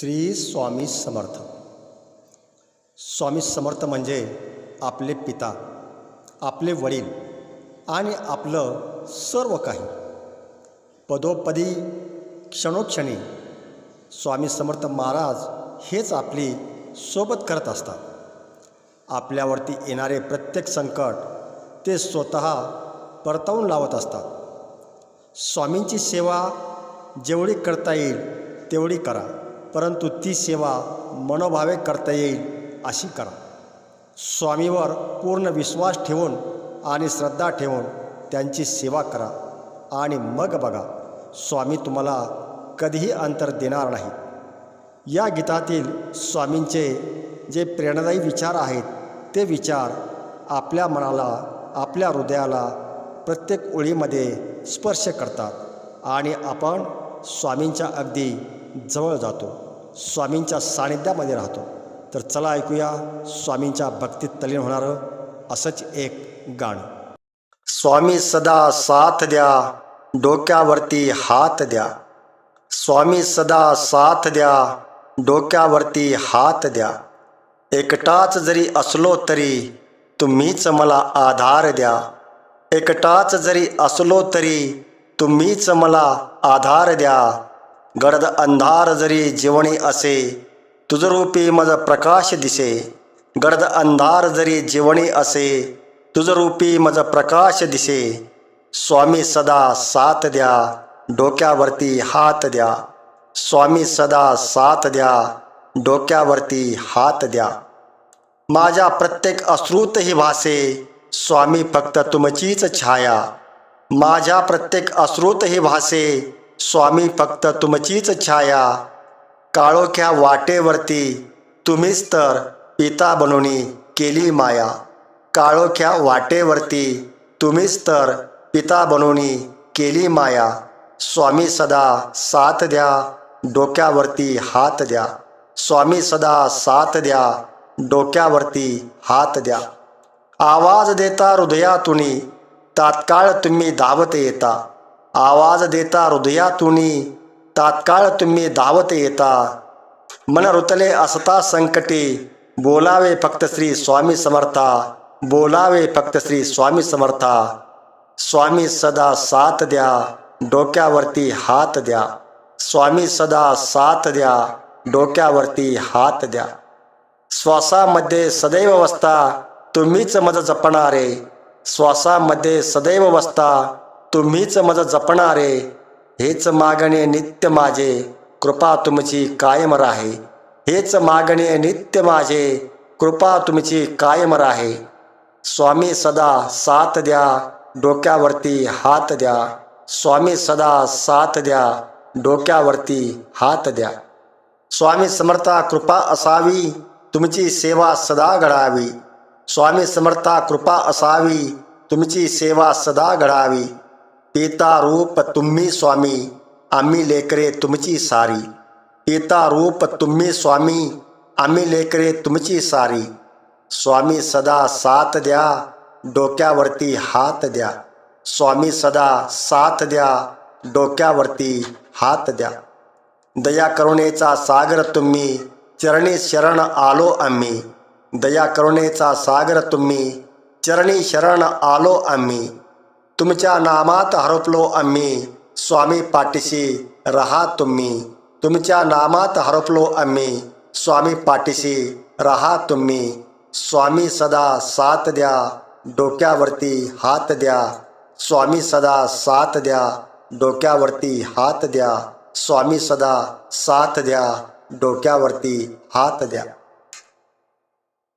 श्री स्वामी समर्थ. स्वामी समर्थ म्हणजे आपले पिता आपले वडील आणि आपलं सर्व काही. पदोपदी क्षणोक्षणी स्वामी समर्थ महाराज हेच आपली सोबत करत असतात. आपल्यावरती येणारे प्रत्येक संकट ते स्वतः परतवून लावत असतात. स्वामींची सेवा जेवढी करता येईल तेवढी करा. परंतु ती सेवा मनोभावे करता येईल अशी करा. स्वामीवर पूर्ण विश्वास ठेवून आणि श्रद्धा ठेवून त्यांची सेवा करा आणि मग बघा स्वामी तुम्हाला कधीही अंतर देणार नाही या गीतातील स्वामींचे जे प्रेरणादायी विचार आहेत ते विचार आपल्या मनाला आपल्या हृदयाला प्रत्येक ओळीमध्ये स्पर्श करतात आणि आपण स्वामींच्या अगदी जवळ जातो. स्वामींच्या सानिध्यामध्ये राहतो. तर चला ऐकूया स्वामींच्या भक्तीत तलीन होणारं असंच एक गाणं. स्वामी सदा साथ द्या डोक्यावरती हात द्या. स्वामी सदा साथ द्या डोक्यावरती हात द्या. एकटाच जरी असलो तरी तुम्हीच मला आधार द्या. एकटाच जरी असलो तरी तुम्हीच मला आधार द्या. गडद अंधार जरी जीवणी असे तुझरूपी मज प्रकाश दिसे. गडद अंधार जरी जीवणी असे तुझरूपी मज प्रकाश दिसे. स्वामी सदा साथ द्या डोक्यावरती हात द्या. स्वामी सदा साथ द्या डोक्यावरती हात द्या. माझ्या प्रत्येक अश्रूत ही भासे स्वामी फक्त तुमचीच छाया. माझ्या प्रत्येक अश्रूत ही भासे स्वामी फक्त तुमचीच छाया. काळोख्या वाटेवरती तुम्हीच तर पिता बनवणी केली माया. काळोख्या वाटेवरती तुम्हीच तर पिता बनवणी केली माया. स्वामी सदा साथ द्या डोक्यावरती हात द्या. स्वामी सदा साथ द्या डोक्यावरती हात द्या. आवाज देता हृदयातुनी तात्काळ तुम्ही धावत येता. आवाज देता हृदयातुनी तात्काळ तुम्ही धावत येता. मन रुतले असता संकटी. बोलावे फक्त श्री स्वामी समर्था. बोलावे फक्त श्री स्वामी समर्था. स्वामी सदा साथ द्या. डोक्यावरती हात द्या. स्वामी सदा साथ द्या. डोक्यावरती हात द्या. श्वासामध्ये सदैव वसता तुम्हीच मज जपणारे. श्वासामध्ये सदैव वसता तुम्हीच मज जपणारे हेच मागणे नित्य माझे. कृपा तुमची कायम राहे. हेच मागणे नित्य माझे. कृपा तुमची कायम राहे. स्वामी सदा साथ द्या डोक्यावरती हात द्या. स्वामी सदा साथ द्या डोक्यावरती हात द्या. स्वामी समर्था कृपा असावी तुमची सेवा सदा घडावी. स्वामी समर्था कृपा असावी तुमची सेवा सदा घडावी. पिता रूप तुम्ही स्वामी आम्ही लेकरे तुमची सारी. पिता रूप तुम्ही स्वामी आम्ही लेकरे तुमची सारी. स्वामी सदा साथ द्या डोक्यावरती हात द्या. स्वामी सदा साथ द्या डोक्यावरती हात द्या. दया करुणेचा सागर तुम्ही चरणी शरण आलो आम्ही. दया करुणेचा सागर तुम्ही चरणी शरण आलो आम्ही. तुमच्या नामात हरपलो आम्ही. स्वामी पाठीशी रहा तुम्ही. तुमच्या नामात हरपलो आम्ही. स्वामी पाठीशी रहा तुम्ही. स्वामी सदा साथ द्या. डोक्यावरती हात द्या. स्वामी सदा साथ द्या. डोक्यावरती हात द्या. स्वामी सदा साथ द्या. डोक्यावरती हात द्या.